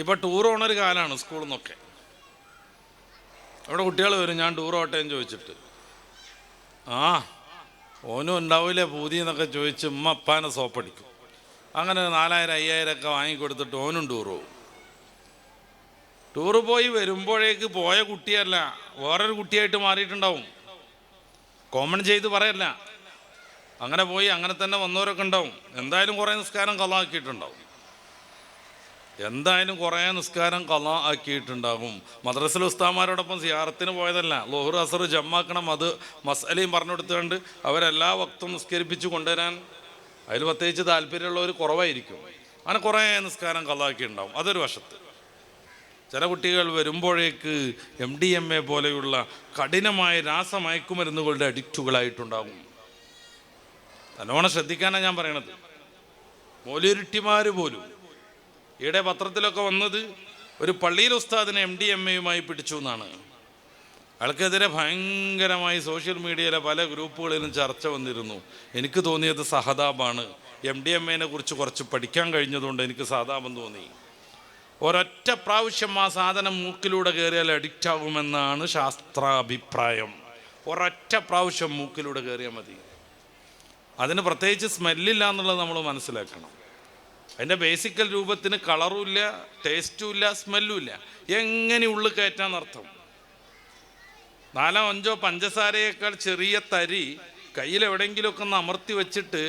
ഇപ്പോൾ ടൂർ പോണൊരു കാലമാണ് സ്കൂളിൽ നിന്നൊക്കെ അവിടെ കുട്ടികൾ വരും ഞാൻ ടൂർ ഓട്ടെ എന്ന് ചോദിച്ചിട്ട്. ആ ഓനും ഉണ്ടാവില്ലേ പൂതി എന്നൊക്കെ ചോദിച്ച് ഉമ്മ അപ്പാനെ സോപ്പടിക്കും. അങ്ങനെ നാലായിരം അയ്യായിരം ഒക്കെ വാങ്ങിക്കൊടുത്തിട്ട് ഓനും ടൂർ പോകും ടൂറ് പോയി വരുമ്പോഴേക്ക് പോയ കുട്ടിയല്ല വേറൊരു കുട്ടിയായിട്ട് മാറിയിട്ടുണ്ടാവും. കോമൺ ചെയ്ത് പറയല്ല. അങ്ങനെ പോയി അങ്ങനെ തന്നെ വന്നവരൊക്കെ ഉണ്ടാവും. എന്തായാലും കുറേ നിസ്കാരം കലാക്കിയിട്ടുണ്ടാവും എന്തായാലും കുറേ നിസ്കാരം കല ആക്കിയിട്ടുണ്ടാകും. മദ്രസൽ ഉസ്താമാരോടൊപ്പം സിയാറത്തിന് പോയതല്ല. ലോഹർ അസർ ജമ്മാക്കണം അത് മസലയും പറഞ്ഞു കൊടുത്തുകൊണ്ട് അവരെല്ലാ വക്തും നിസ്കരിപ്പിച്ച് കൊണ്ടുവരാൻ അതിൽ പ്രത്യേകിച്ച് താല്പര്യമുള്ളവർ കുറവായിരിക്കും. അങ്ങനെ കുറേ നിസ്കാരം കലാക്കിയിട്ടുണ്ടാവും അതൊരു വശത്ത്. ചില കുട്ടികൾ വരുമ്പോഴേക്ക് എം ഡി എം എ പോലെയുള്ള കഠിനമായ രാസമയക്കുമരുന്നുകളുടെ അഡിക്റ്റുകളായിട്ടുണ്ടാകും. നല്ലോണം ശ്രദ്ധിക്കാനാണ് ഞാൻ പറയണത്. മോലിരുട്ടിമാർ പോലും ഈയിടെ പത്രത്തിലൊക്കെ വന്നത് ഒരു പള്ളിയിൽ ഉസ്താദിനെ എം ഡി എം എയുമായി പിടിച്ചു എന്നാണ്. അയാൾക്കെതിരെ ഭയങ്കരമായി സോഷ്യൽ മീഡിയയിലെ പല ഗ്രൂപ്പുകളിലും ചർച്ച വന്നിരുന്നു. എനിക്ക് തോന്നിയത് സഹതാപാണ്. എം ഡി എം എനെ കുറിച്ച് കുറച്ച് പഠിക്കാൻ കഴിഞ്ഞതുകൊണ്ട് എനിക്ക് സഹതാപം തോന്നി. ഒരൊറ്റ പ്രാവശ്യം ആ സാധനം മൂക്കിലൂടെ കയറിയാൽ അഡിക്റ്റ് ആകുമെന്നാണ് ശാസ്ത്രാഭിപ്രായം. ഒരൊറ്റ പ്രാവശ്യം മൂക്കിലൂടെ കയറിയാൽ മതി. അതിന് പ്രത്യേകിച്ച് സ്മെല്ലില്ല എന്നുള്ളത് നമ്മൾ മനസ്സിലാക്കണം. അതിന്റെ ബേസിക്കൽ രൂപത്തിന് കളറും ഇല്ല ടേസ്റ്റും ഇല്ല സ്മെല്ലും ഇല്ല. എങ്ങനെ ഉള്ളിൽ കയറ്റാന്നർത്ഥം നാലോ അഞ്ചോ പഞ്ചസാരയേക്കാൾ ചെറിയ തരി കയ്യിൽ എവിടെയെങ്കിലുമൊക്കെ ഒന്ന് അമർത്തി വെച്ചിട്ട്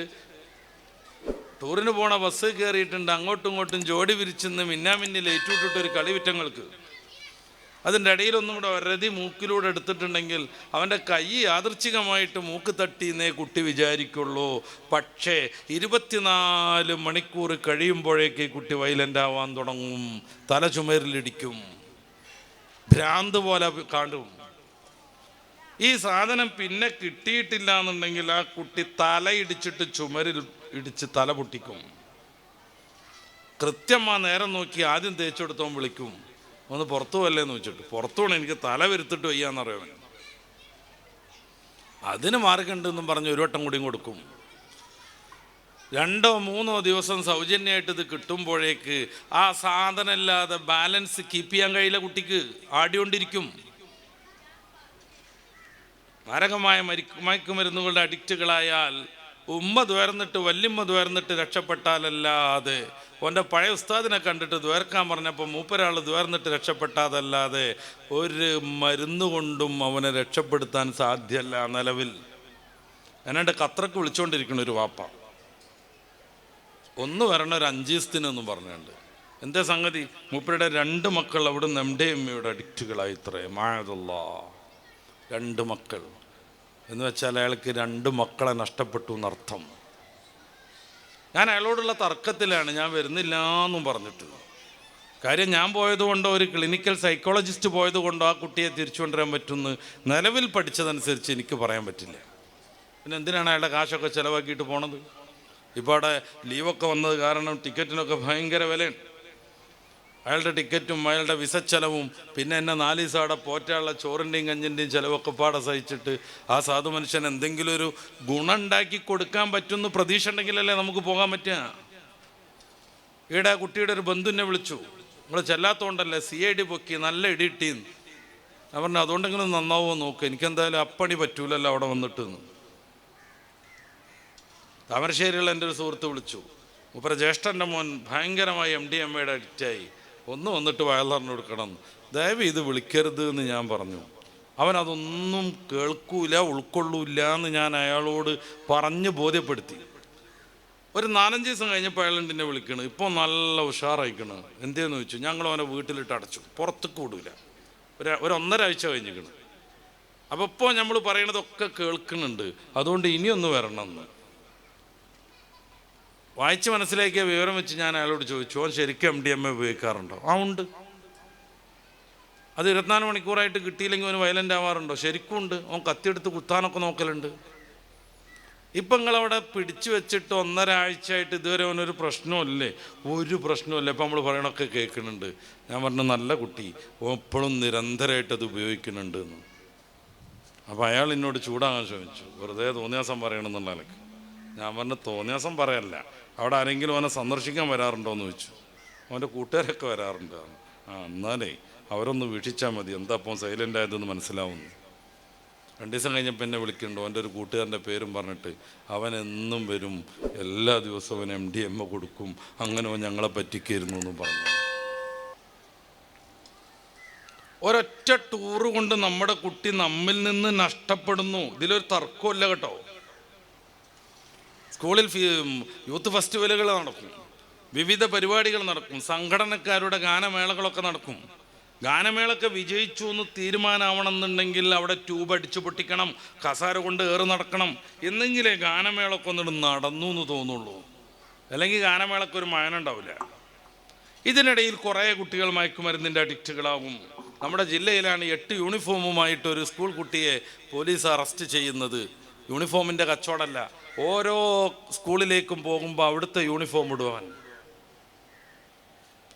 ടൂറിന് പോണ ബസ് കയറിയിട്ടുണ്ട് അങ്ങോട്ടും ഇങ്ങോട്ടും ജോഡി വിരിച്ചെന്ന് മിന്നാമിന്നി ലേറ്റ് ഒരു കളി വിറ്റങ്ങൾക്ക്. അതിന്റെ ഇടയിലൊന്നും കൂടെ ഒരതി മൂക്കിലൂടെ എടുത്തിട്ടുണ്ടെങ്കിൽ അവന്റെ കൈ യാദൃച്ഛികമായിട്ട് മൂക്ക് തട്ടിയെന്നേ കുട്ടി വിചാരിക്കുള്ളൂ. പക്ഷേ ഇരുപത്തിനാല് മണിക്കൂർ കഴിയുമ്പോഴേക്ക് കുട്ടി വയലന്റ് ആവാൻ തുടങ്ങും. തല ചുമരിലിടിക്കും. ഭ്രാന്ത് പോലെ കാണും ഈ സാധനം പിന്നെ കിട്ടിയിട്ടില്ല എന്നുണ്ടെങ്കിൽ ആ കുട്ടി തല ഇടിച്ചിട്ട് ചുമരിൽ ഇടിച്ച് തല പൊട്ടിക്കും. കൃത്യം ആ നേരം നോക്കി ആദ്യം തേച്ചെടുത്തോൻ വിളിക്കും. ഒന്ന് പുറത്തു പോയല്ലേന്ന് വെച്ചിട്ട് പുറത്തു പോകണം എനിക്ക് തല വരുത്തിട്ട് വയ്യാന്നറിയാൻ അതിന് മാർക്കുണ്ടെന്നും പറഞ്ഞ് ഒരു വട്ടം കൂടിയും കൊടുക്കും. രണ്ടോ മൂന്നോ ദിവസം സൗജന്യമായിട്ട് ഇത് കിട്ടുമ്പോഴേക്ക് ആ സാധനം ഇല്ലാതെ ബാലൻസ് കീപ്പ് ചെയ്യാൻ കഴിയില്ല കുട്ടിക്ക്. ആടിക്കൊണ്ടിരിക്കും മാരകമായ മരി അഡിക്റ്റുകളായാൽ ഉമ്മ ദ്വേർന്നിട്ട് വല്യമ്മ ദ്വേർന്നിട്ട് രക്ഷപ്പെട്ടാലല്ലാതെ ഓന്റെ പഴയ ഉസ്താദിനെ കണ്ടിട്ട് ദ്വേർക്കാൻ പറഞ്ഞപ്പോൾ മൂപ്പരാൾ ദ്വേർന്നിട്ട് രക്ഷപ്പെട്ടാതല്ലാതെ ഒരു മരുന്ന് കൊണ്ടും അവനെ രക്ഷപ്പെടുത്താൻ സാധ്യമല്ല നിലവിൽ. എന്നാണ്ട് കത്രക്ക് വിളിച്ചുകൊണ്ടിരിക്കുന്ന ഒരു വാപ്പ. ഒന്ന് വരണ ഒരു അഞ്ച് ദിവസത്തിനൊന്നും പറഞ്ഞുണ്ട് എന്താ സംഗതി? മൂപ്പരുടെ രണ്ട് മക്കൾ അവിടുന്ന് എം ഡി എം അഡിക്റ്റുകളായി ഇത്രേ മായതുള്ള രണ്ട് മക്കൾ. എന്ന് വെച്ചാൽ അയാൾക്ക് രണ്ട് മക്കളെ നഷ്ടപ്പെട്ടു എന്നർത്ഥം. ഞാൻ അയാളോടുള്ള തർക്കത്തിലാണ് ഞാൻ വരുന്നില്ല എന്നും പറഞ്ഞിട്ട്. കാര്യം ഞാൻ പോയതുകൊണ്ടോ ഒരു ക്ലിനിക്കൽ സൈക്കോളജിസ്റ്റ് പോയതുകൊണ്ടോ ആ കുട്ടിയെ തിരിച്ചു കൊണ്ടുവരാൻ പറ്റുമെന്ന് നിലവിൽ പഠിച്ചതനുസരിച്ച് എനിക്ക് പറയാൻ പറ്റില്ല. പിന്നെ എന്തിനാണ് അയാളുടെ കാശൊക്കെ ചിലവാക്കിയിട്ട് പോണത്? ഇപ്പോൾ അവിടെ ലീവൊക്കെ വന്നത് കാരണം ടിക്കറ്റിനൊക്കെ ഭയങ്കര വിലയാണ്. അയാളുടെ ടിക്കറ്റും അയാളുടെ വിസ ചെലവും പിന്നെ എന്നെ നാല് ദിവസം അവിടെ പോറ്റാനുള്ള ചോറിന്റെയും കഞ്ഞിന്റെയും ചിലവൊക്കെ പാടെ സഹിച്ചിട്ട് ആ സാധു മനുഷ്യൻ എന്തെങ്കിലും ഒരു ഗുണം ഉണ്ടാക്കി കൊടുക്കാൻ പറ്റുമെന്ന് പ്രതീക്ഷ ഉണ്ടെങ്കിലല്ലേ നമുക്ക് പോകാൻ പറ്റുക? ഈടെ കുട്ടിയുടെ ഒരു ബന്ധുവിനെ വിളിച്ചു. നിങ്ങൾ ചെല്ലാത്തോണ്ടല്ലേ സി ഐ ഡി പൊക്കി നല്ല ഇടിയിട്ടീന്ന് ഞാൻ പറഞ്ഞു അതുകൊണ്ടെങ്കിലും നന്നാവോ നോക്ക്. എനിക്കെന്തായാലും അപ്പണി പറ്റൂലല്ലോ അവിടെ വന്നിട്ട് താമരശ്ശേരിയുള്ള എന്റെ ഒരു സുഹൃത്ത് വിളിച്ചു. മുപ്പര ജ്യേഷ്ഠന്റെ മോൻ ഭയങ്കരമായി എം ഡി എം എയുടെ അഡിക്റ്റായി ഒന്ന് വന്നിട്ട് വയലറിന് കൊടുക്കണം. ദയവ് ഇത് വിളിക്കരുത് എന്ന് ഞാൻ പറഞ്ഞു. അവൻ അതൊന്നും കേൾക്കൂല ഉൾക്കൊള്ളൂല എന്ന് ഞാൻ അയാളോട് പറഞ്ഞ് ബോധ്യപ്പെടുത്തി. ഒരു നാലഞ്ച് ദിവസം കഴിഞ്ഞപ്പോൾ അയാൾ എന്നെ വിളിക്കണ്? ഇപ്പോൾ നല്ല ഉഷാറായിക്കണ്. എന്തേന്ന് ചോദിച്ചു? ഞങ്ങൾ അവനെ വീട്ടിലിട്ട് അടച്ചു. പുറത്തേക്ക് വിടൂല. ഒരു ഒരു ഒന്നര ആഴ്ച കഴിഞ്ഞിക്കണ്. അപ്പോൾ ഇപ്പോൾ നമ്മൾ പറയണതൊക്കെ കേൾക്കുന്നുണ്ട്. അതുകൊണ്ട് ഇനിയൊന്ന് വരണം എന്ന് വായിച്ച് മനസ്സിലാക്കിയ വിവരം വെച്ച് ഞാൻ അയാളോട് ചോദിച്ചു അവൻ ശരിക്കും എം ഡി എം എ ഉപയോഗിക്കാറുണ്ടോ? ആ ഉണ്ട്. അത് ഇരുപത്തിനാല് മണിക്കൂറായിട്ട് കിട്ടിയില്ലെങ്കിൽ അവന് വയലന്റ് ആവാറുണ്ടോ? ശരിക്കും ഉണ്ട്. അവൻ കത്തിയെടുത്ത് കുത്താനൊക്കെ നോക്കലുണ്ട്. ഇപ്പം നിങ്ങളവിടെ പിടിച്ചു വെച്ചിട്ട് ഒന്നര ആഴ്ചയായിട്ട് ഇതുവരെ അവനൊരു പ്രശ്നമില്ലേ ഒരു പ്രശ്നമില്ല ഇപ്പം നമ്മൾ പറയണൊക്കെ കേൾക്കുന്നുണ്ട്. ഞാൻ പറഞ്ഞു നല്ല കുട്ടി. എപ്പോഴും നിരന്തരമായിട്ട് അത് ഉപയോഗിക്കുന്നുണ്ട് എന്ന്. അപ്പോൾ അയാൾ എന്നോട് ചൂടാകാൻ ശ്രമിച്ചു. വെറുതെ തോന്നിയാസം പറയണമെന്നുള്ള നിലയ്ക്ക്. ഞാൻ പറഞ്ഞു തോന്നിയാസം പറയല്ല. അവിടെ ആരെങ്കിലും അവനെ സന്ദർശിക്കാൻ വരാറുണ്ടോ എന്ന് ചോദിച്ചു. അവന്റെ കൂട്ടുകാരൊക്കെ വരാറുണ്ട്. ആ എന്നാലേ അവരൊന്ന് വീക്ഷിച്ചാൽ മതി. എന്താ അപ്പം സൈലന്റ് ആയതെന്ന് മനസ്സിലാവുന്നു. രണ്ട് ദിവസം കഴിഞ്ഞപ്പോൾ എന്നെ വിളിക്കുന്നുണ്ട്. അവന്റെ ഒരു കൂട്ടുകാരന്റെ പേരും പറഞ്ഞിട്ട് അവൻ എന്നും വരും. എല്ലാ ദിവസവും അവൻ എം ഡി എം കൊടുക്കും. അങ്ങനെ ഞങ്ങളെ പറ്റിക്കായിരുന്നു എന്ന് പറഞ്ഞു. ഒരൊറ്റ ടൂറ് കൊണ്ട് നമ്മുടെ കുട്ടി നമ്മിൽ നിന്ന് നഷ്ടപ്പെടുന്നു. ഇതിലൊരു തർക്കമില്ല കേട്ടോ. സ്കൂളിൽ യൂത്ത് ഫെസ്റ്റിവലുകൾ നടക്കും. വിവിധ പരിപാടികൾ നടക്കും. സംഘടനക്കാരുടെ ഗാനമേളകളൊക്കെ നടക്കും. ഗാനമേളൊക്കെ വിജയിച്ചു എന്ന് തീരുമാനമാവണമെന്നുണ്ടെങ്കിൽ അവിടെ ട്യൂബ് അടിച്ചു പൊട്ടിക്കണം കസാര കൊണ്ട് ഏറ് നടക്കണം എന്നെങ്കിലേ ഗാനമേളൊക്കെ ഒന്നിട്ട് നടന്നു എന്ന് തോന്നുള്ളൂ. അല്ലെങ്കിൽ ഗാനമേളക്ക് ഒരു മയനുണ്ടാവില്ല ഇതിനിടയിൽ കുറേ കുട്ടികൾ മയക്കുമരുന്നിന്റെ അഡിക്റ്റുകളാവും നമ്മുടെ ജില്ലയിലാണ് എട്ട് യൂണിഫോമുമായിട്ട് ഒരു സ്കൂൾ കുട്ടിയെ പോലീസ് അറസ്റ്റ് ചെയ്യുന്നത്. യൂണിഫോമിന്റെ കച്ചവടമല്ല. ഓരോ സ്കൂളിലേക്കും പോകുമ്പോൾ അവിടുത്തെ യൂണിഫോം ഇടുവാൻ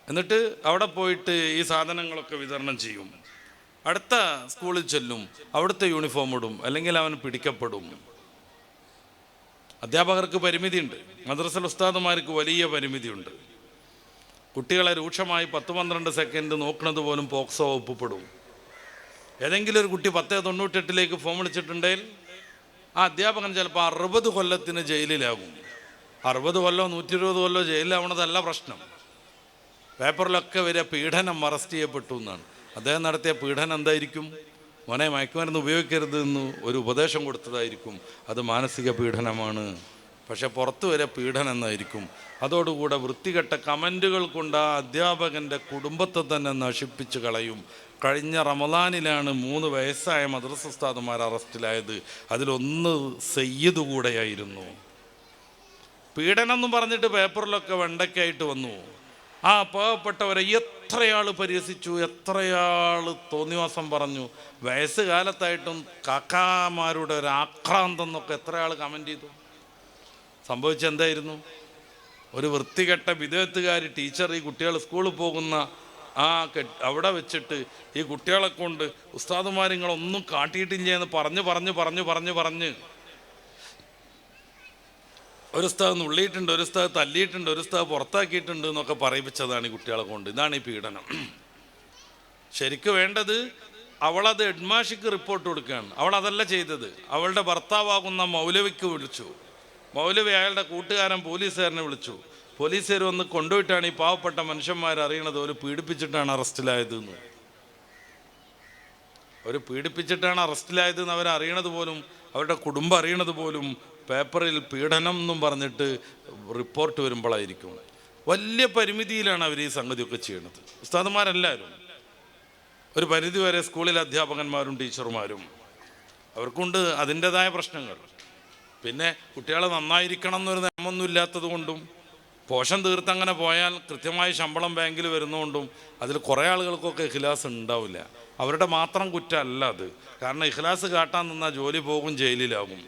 എന്നിട്ട് അവിടെ പോയിട്ട് ഈ സാധനങ്ങളൊക്കെ വിതരണം ചെയ്യും. അടുത്ത സ്കൂളിൽ ചെല്ലും അവിടുത്തെ യൂണിഫോം ഇടും അല്ലെങ്കിൽ അവൻ പിടിക്കപ്പെടും. അധ്യാപകർക്ക് പരിമിതിയുണ്ട്. മദ്രസൽ ഉസ്താദുമാർക്ക് വലിയ പരിമിതിയുണ്ട്. കുട്ടികളെ രൂക്ഷമായി പത്ത് പന്ത്രണ്ട് സെക്കൻഡ് നോക്കുന്നത് പോലും പോക്സോ ഒപ്പപ്പെടും ഏതെങ്കിലും ഒരു കുട്ടി പത്ത് തൊണ്ണൂറ്റെട്ടിലേക്ക് ഫോം വിളിച്ചിട്ടുണ്ടെങ്കിൽ ആ അധ്യാപകൻ ചിലപ്പോൾ അറുപത് കൊല്ലത്തിന് ജയിലിലാകും. അറുപത് കൊല്ലോ നൂറ്റി ഇരുപത് കൊല്ലോ ജയിലിലാവണതല്ല പ്രശ്നം. പേപ്പറിലൊക്കെ വരെ പീഡനം അറസ്റ്റ് ചെയ്യപ്പെട്ടു എന്നാണ്. അദ്ദേഹം നടത്തിയ പീഡനം എന്തായിരിക്കും? മോനെ മയക്കുമരുന്ന് ഉപയോഗിക്കരുത് എന്ന് ഒരു ഉപദേശം കൊടുത്തതായിരിക്കും. അത് മാനസിക പീഡനമാണ്. പക്ഷെ പുറത്തു വരെ പീഡനം എന്നായിരിക്കും. അതോടുകൂടെ വൃത്തികെട്ട കമന്റുകൾ കൊണ്ട് ആ അധ്യാപകന്റെ കുടുംബത്തെ തന്നെ നശിപ്പിച്ച് കളയും. കഴിഞ്ഞ റമദാനിലാണ് മൂന്ന് വയസ്സായ മദ്രസ ഉസ്താദുമാർ അറസ്റ്റിലായത്. അതിലൊന്ന് സയ്യിദ് കൂടെയായിരുന്നു. പീഡനം എന്ന് പറഞ്ഞിട്ട് പേപ്പറിലൊക്കെ വെണ്ടയ്ക്കായിട്ട് വന്നു. ആ പാവപ്പെട്ടവരെ എത്രയാൾ പരിഹസിച്ചു എത്രയാൾ തോന്നിവാസം പറഞ്ഞു. വയസ്സുകാലത്തായിട്ടും കാക്കാമാരുടെ ഒരു ആക്രാന്തം എന്നൊക്കെ എത്രയാൾ കമന്റ് ചെയ്തു. സംഭവിച്ചത് എന്തായിരുന്നു ഒരു വൃത്തികെട്ട വിദേഹത്തുകാർ ടീച്ചർ ഈ കുട്ടികൾ സ്കൂളിൽ പോകുന്ന ആ അവിടെ വെച്ചിട്ട് ഈ കുട്ടികളെ കൊണ്ട് ഉസ്താദുമാരിങ്ങളൊന്നും കാട്ടിയിട്ടില്ല എന്ന് പറഞ്ഞ് പറഞ്ഞ് പറഞ്ഞ് പറഞ്ഞ് പറഞ്ഞ് ഒരു സ്ഥലം നുള്ളിയിട്ടുണ്ട് ഒരു സ്ഥലം തല്ലിയിട്ടുണ്ട് ഒരു സ്ഥലം പുറത്താക്കിയിട്ടുണ്ട് എന്നൊക്കെ പറയിപ്പിച്ചതാണ് ഈ കുട്ടികളെ കൊണ്ട്. ഇതാണ് ഈ പീഡനം. ശരിക്ക് വേണ്ടത് അവളത് ഹെഡ്മാഷിക്ക് റിപ്പോർട്ട് കൊടുക്കുകയാണ്. അവൾ അതല്ല ചെയ്തത്. അവളുടെ ഭർത്താവാകുന്ന മൗലവിക്ക് വിളിച്ചു. മൗലവി അയാളുടെ കൂട്ടുകാരൻ പോലീസുകാരനെ വിളിച്ചു. പോലീസുകാർ വന്ന് കൊണ്ടുപോയിട്ടാണ് ഈ പാവപ്പെട്ട മനുഷ്യന്മാർ അറിയണത്. അവർ പീഡിപ്പിച്ചിട്ടാണ് അറസ്റ്റിലായത് എന്ന്. അവർ പീഡിപ്പിച്ചിട്ടാണ് അറസ്റ്റിലായത് എന്ന് അവരറിയണത് പോലും അവരുടെ കുടുംബം അറിയണത് പോലും പേപ്പറിൽ പീഡനം എന്നും പറഞ്ഞിട്ട് റിപ്പോർട്ട് വരുമ്പോഴായിരിക്കും വലിയ പരിമിതിയിലാണ് അവർ ഈ സംഗതിയൊക്കെ ചെയ്യണത്. ഉസ്താദന്മാരെല്ലാവരും ഒരു പരിധി വരെ സ്കൂളിലെ അധ്യാപകന്മാരും ടീച്ചർമാരും അവർക്കുണ്ട് അതിന്റെതായ പ്രശ്നങ്ങൾ. പിന്നെ കുട്ടികളെ നന്നായിരിക്കണം എന്നൊരു നിയമമൊന്നും ഇല്ലാത്തത് കൊണ്ടും പോഷൻ തീർത്ത് അങ്ങനെ പോയാൽ കൃത്യമായി ശമ്പളം ബാങ്കിൽ വരുന്നതുകൊണ്ടും അതിൽ കുറേ ആളുകൾക്കൊക്കെ ഇഖ്ലാസ് ഉണ്ടാവില്ല. അവരുടെ മാത്രം കുറ്റമല്ല അത്. കാരണം ഇഖ്ലാസ് കാട്ടാൻ നിന്നാൽ ജോലി പോകും ജയിലിലാകും.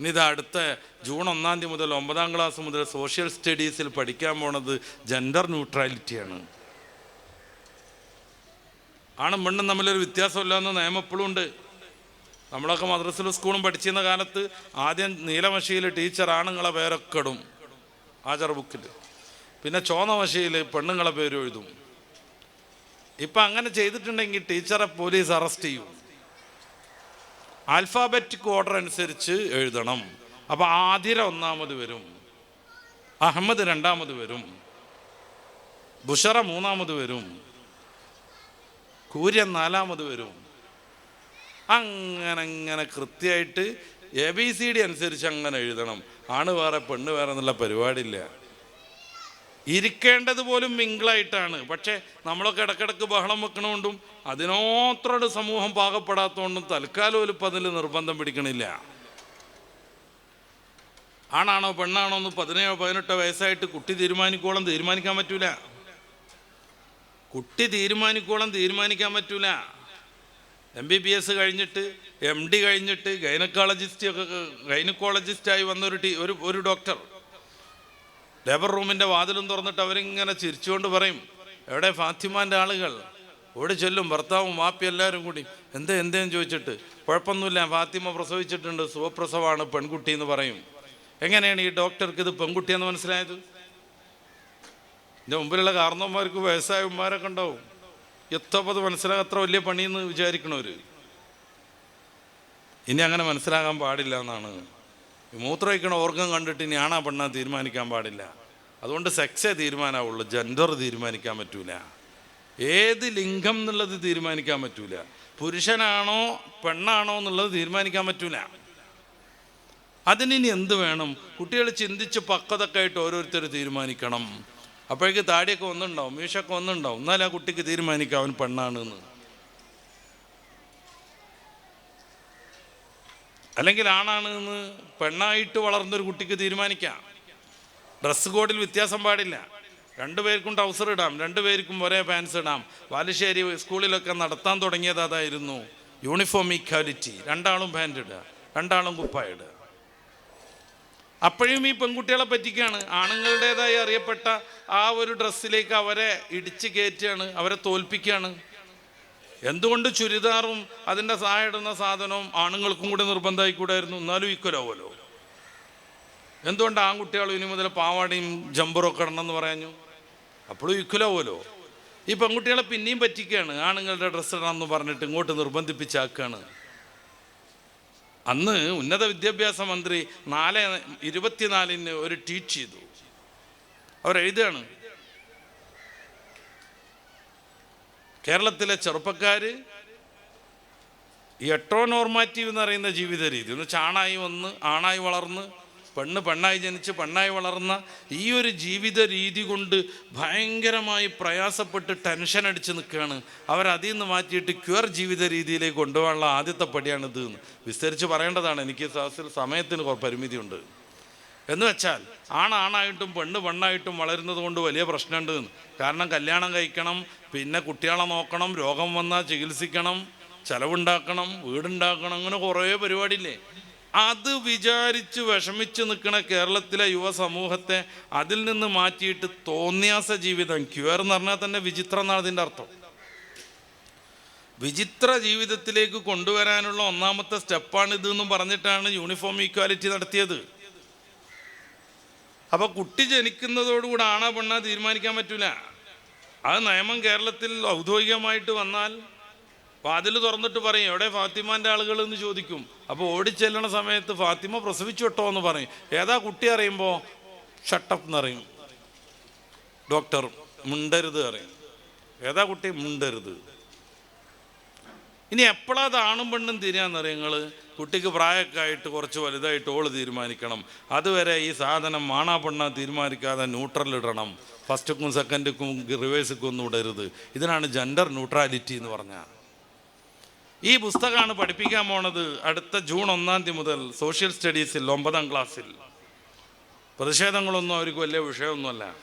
ഇനി ഇത് അടുത്ത ജൂൺ ഒന്നാം തീയതി മുതൽ ഒമ്പതാം ക്ലാസ് മുതൽ സോഷ്യൽ സ്റ്റഡീസിൽ പഠിക്കാൻ പോണത് ജെൻഡർ ന്യൂട്രാലിറ്റിയാണ്. ആണും പെണ്ണും തമ്മിലൊരു വ്യത്യാസമില്ല എന്ന് നിയമം എപ്പോഴും ഉണ്ട്. നമ്മളൊക്കെ മദ്രസിലും സ്കൂളും പഠിച്ചിരുന്ന കാലത്ത് ആദ്യം നീലമശിയിൽ ടീച്ചർ ആണുങ്ങളെ പേരൊക്കെ ഇടും ആചാർ ബുക്കിൽ. പിന്നെ ചോന്ന മശിയിൽ പെണ്ണുങ്ങളെ പേര് എഴുതും. ഇപ്പം അങ്ങനെ ചെയ്തിട്ടുണ്ടെങ്കിൽ ടീച്ചറെ പോലീസ് അറസ്റ്റ് ചെയ്യും. ആൽഫാബറ്റിക് ഓർഡർ അനുസരിച്ച് എഴുതണം. അപ്പോൾ ആതിര ഒന്നാമത് വരും. അഹമ്മദ് രണ്ടാമത് വരും. ബുഷറ മൂന്നാമത് വരും. കൂര്യൻ നാലാമത് വരും. അങ്ങനെ അങ്ങനെ കൃത്യമായിട്ട് എ ബി സി ഡി അനുസരിച്ച് അങ്ങനെ എഴുതണം. ആണ് വേറെ പെണ്ണ് വേറെ എന്നുള്ള പരിപാടിയില്ല. ഇരിക്കേണ്ടത് പോലും മിങ്കിളായിട്ടാണ്. പക്ഷേ നമ്മളൊക്കെ ഇടക്കിടക്ക് ബഹളം വെക്കണോണ്ടും അതിനോത്രട് സമൂഹം പാകപ്പെടാത്തതുകൊണ്ടും തൽക്കാലം ഒരു അതിൽ നിർബന്ധം പിടിക്കണില്ല. ആണാണോ പെണ്ണാണോ എന്ന് പതിനേഴോ പതിനെട്ടോ വയസ്സായിട്ട് കുട്ടി തീരുമാനിക്കോളം തീരുമാനിക്കാൻ പറ്റൂല. കുട്ടി തീരുമാനിക്കോളം തീരുമാനിക്കാൻ പറ്റൂല. എം ബി ബി എസ് കഴിഞ്ഞിട്ട് എം ഡി കഴിഞ്ഞിട്ട് ഗൈനക്കോളജിസ്റ്റ് ഒക്കെ ഗൈനക്കോളജിസ്റ്റായി വന്നൊരു ടീ ഒരു ഒരു ഡോക്ടർ. ലേബർ റൂമിന്റെ വാതിലും തുറന്നിട്ട് അവരിങ്ങനെ ചിരിച്ചുകൊണ്ട് പറയും എവിടെ ഫാത്തിമാന്റെ ആളുകൾ? ഓടി ചൊല്ലും ഭർത്താവും മാപ്പി എല്ലാവരും കൂടി. എന്തേ എന്തേന്ന് ചോദിച്ചിട്ട് കുഴപ്പമൊന്നുമില്ല ഫാത്തിമ പ്രസവിച്ചിട്ടുണ്ട് സുഖപ്രസവമാണ് പെൺകുട്ടി എന്ന് പറയും. എങ്ങനെയാണ് ഈ ഡോക്ടർക്ക് ഇത് പെൺകുട്ടിയെന്ന് മനസ്സിലായത്? എന്റെ മുമ്പിലുള്ള കാരണവന്മാർക്ക് വയസ്സായവന്മാരൊക്കെ ഉണ്ടാവും. എത്തപ്പത് മനസ്സിലാകാൻ അത്ര വലിയ പണിയെന്ന് വിചാരിക്കണവര്. ഇനി അങ്ങനെ മനസ്സിലാകാൻ പാടില്ല എന്നാണ്. മൂത്രമൊഴിക്കണ ഓർഗം കണ്ടിട്ട് ഇനി ആണാ പെണ്ണാ തീരുമാനിക്കാൻ പാടില്ല. അതുകൊണ്ട് സെക്സേ തീരുമാനമാവുള്ളൂ ജെൻഡർ തീരുമാനിക്കാൻ പറ്റൂല. ഏത് ലിംഗം എന്നുള്ളത് തീരുമാനിക്കാൻ പറ്റൂല. പുരുഷനാണോ പെണ്ണാണോ എന്നുള്ളത് തീരുമാനിക്കാൻ പറ്റൂല. അതിനി എന്ത് വേണം? കുട്ടികൾ ചിന്തിച്ച് പക്വതൊക്കെ ആയിട്ട് ഓരോരുത്തർ തീരുമാനിക്കണം. അപ്പോഴേക്ക് താടിയൊക്കെ ഒന്നുണ്ടാവും മീശൊക്കെ ഒന്നുണ്ടാവും എന്നാൽ ആ കുട്ടിക്ക് തീരുമാനിക്കുക അവൻ പെണ്ണാണ് എന്ന്. അല്ലെങ്കിൽ ആണാണ് എന്ന് പെണ്ണായിട്ട് വളർന്നൊരു കുട്ടിക്ക് തീരുമാനിക്കാം. ഡ്രസ് കോഡിൽ വ്യത്യാസം പാടില്ല. രണ്ടുപേർക്കും ട്രൗസർ ഇടാം രണ്ടുപേർക്കും ഒരേ പാൻസ് ഇടാം. ബാലുശ്ശേരി സ്കൂളിലൊക്കെ നടത്താൻ തുടങ്ങിയത് അതായിരുന്നു യൂണിഫോം ഈക്വാലിറ്റി രണ്ടാളും പാന്റ് ഇടുക രണ്ടാളും കുപ്പായ ഇടുക. അപ്പോഴും ഈ പെൺകുട്ടികളെ പറ്റിക്കാണ്. ആണുങ്ങളുടേതായി അറിയപ്പെട്ട ആ ഒരു ഡ്രസ്സിലേക്ക് അവരെ ഇടിച്ച് കയറ്റുകയാണ് അവരെ തോൽപ്പിക്കുകയാണ്. എന്തുകൊണ്ട് ചുരിദാറും അതിന്റെ ഇടുന്ന സാധനവും ആണുങ്ങൾക്കും കൂടി നിർബന്ധമായിക്കൂടായിരുന്നു എന്നാലും ഈക്വൽ ആവുമല്ലോ എന്തുകൊണ്ട് ആൺകുട്ടികൾ ഇനി മുതൽ പാവാടയും ജമ്പറൊക്കെ ഇടണമെന്ന് പറഞ്ഞു അപ്പോഴും ഈക്വൽ ഈ പെൺകുട്ടികളെ പിന്നെയും പറ്റിക്കുകയാണ്. ആണുങ്ങളുടെ ഡ്രസ്സ് ഇടണം എന്ന് പറഞ്ഞിട്ട് ഇങ്ങോട്ട് നിർബന്ധിപ്പിച്ചാക്കുകയാണ് അന്ന് ഉന്നത വിദ്യാഭ്യാസ മന്ത്രി നാല് ഇരുപത്തിനാലിന് ഒരു ട്വീറ്റ് ചെയ്തു. അവരെഴുതുകയാണ്. കേരളത്തിലെ ചെറുപ്പക്കാർ എട്ടോ നോർമാറ്റീവ് എന്ന് പറയുന്ന ജീവിത രീതി. ഒന്ന് ചാണായി വന്ന് ആണായി വളർന്ന് പെണ്ണ് പെണ്ണായി ജനിച്ച് പെണ്ണായി വളർന്ന ഈ ഒരു ജീവിത രീതി കൊണ്ട് ഭയങ്കരമായി പ്രയാസപ്പെട്ട് ടെൻഷൻ അടിച്ച് നിൽക്കുകയാണ്. അവരതിൽ നിന്ന് മാറ്റിയിട്ട് ക്യൂർ ജീവിത രീതിയിലേക്ക് കൊണ്ടുപോകാനുള്ള ആദ്യത്തെ പടിയാണിത് എന്ന്. വിസ്തരിച്ച് പറയേണ്ടതാണ് എനിക്ക് സാസിൽ സമയത്തിന് പരിമിതിയുണ്ട്. എന്ന് വെച്ചാൽ ആണാണായിട്ടും പെണ്ണ് പെണ്ണായിട്ടും വളരുന്നത് കൊണ്ട് വലിയ പ്രശ്നമുണ്ട് കാരണം കല്യാണം കഴിക്കണം പിന്നെ കുട്ടികളെ നോക്കണം രോഗം വന്നാൽ ചികിത്സിക്കണം ചിലവുണ്ടാക്കണം വീടുണ്ടാക്കണം അങ്ങനെ കുറേ പരിപാടിയില്ലേ? അത് വിചാരിച്ച് വിഷമിച്ച് നിൽക്കുന്ന കേരളത്തിലെ യുവസമൂഹത്തെ അതിൽ നിന്ന് മാറ്റിയിട്ട് തോന്നിയാസ ജീവിതം ക്യൂർ എന്ന് പറഞ്ഞാൽ തന്നെ വിചിത്രം എന്നാണ് അതിന്റെ അർത്ഥം. വിചിത്ര ജീവിതത്തിലേക്ക് കൊണ്ടുവരാനുള്ള ഒന്നാമത്തെ സ്റ്റെപ്പാണ് എന്ന് പറഞ്ഞിട്ടാണ് യൂണിഫോം ഈക്വാലിറ്റി നടത്തിയത്. അപ്പൊ കുട്ടി ജനിക്കുന്നതോടുകൂടെ ആണാ പെണ്ണാ തീരുമാനിക്കാൻ പറ്റൂല. അത് നിയമം കേരളത്തിൽ ഔദ്യോഗികമായിട്ട് വന്നാൽ വാതിൽ തുറന്നിട്ട് പറയും എവിടെ ഫാത്തിമാന്റെ ആളുകൾ എന്ന് ചോദിക്കും. അപ്പോൾ ഓടിച്ചെല്ലണ സമയത്ത് ഫാത്തിമ പ്രസവിച്ചു വിട്ടോ എന്ന് പറയും. ഏതാ കുട്ടി അറിയുമ്പോൾ ഷട്ടപ്പ് എന്നറിയും ഡോക്ടർ മുണ്ടരുത് അറിയും ഏതാ കുട്ടി? മുണ്ടരുത്. ഇനി എപ്പോഴാ ആണും പെണ്ണും തിരിയാന്നറിയ നിങ്ങൾ കുട്ടിക്ക് പ്രായമൊക്കെ ആയിട്ട് കുറച്ച് വലുതായിട്ട് ഓൾ തീരുമാനിക്കണം. അതുവരെ ഈ സാധനം മാണാ പെണ്ണാ തീരുമാനിക്കാതെ ന്യൂട്രൽ ഇടണം. ഫസ്റ്റുക്കും സെക്കൻഡുക്കും റിവേഴ്സുക്കും ഒന്നും ഇടരുത്. ഇതിനാണ് ജെൻഡർ ന്യൂട്രാലിറ്റി എന്ന് പറഞ്ഞാൽ ഈ പുസ്തകമാണ് പഠിപ്പിക്കാൻ പോണത് അടുത്ത ജൂൺ ഒന്നാം തീയതി മുതൽ സോഷ്യൽ സ്റ്റഡീസിൽ ഒമ്പതാം ക്ലാസ്സിൽ. പ്രതിഷേധങ്ങളൊന്നും അവർക്ക് വലിയ വിഷയമൊന്നുമല്ല.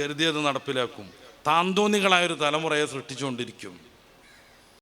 കരുതിയത് നടപ്പിലാക്കും. താന്തോന്നികളായൊരു തലമുറയെ സൃഷ്ടിച്ചുകൊണ്ടിരിക്കും.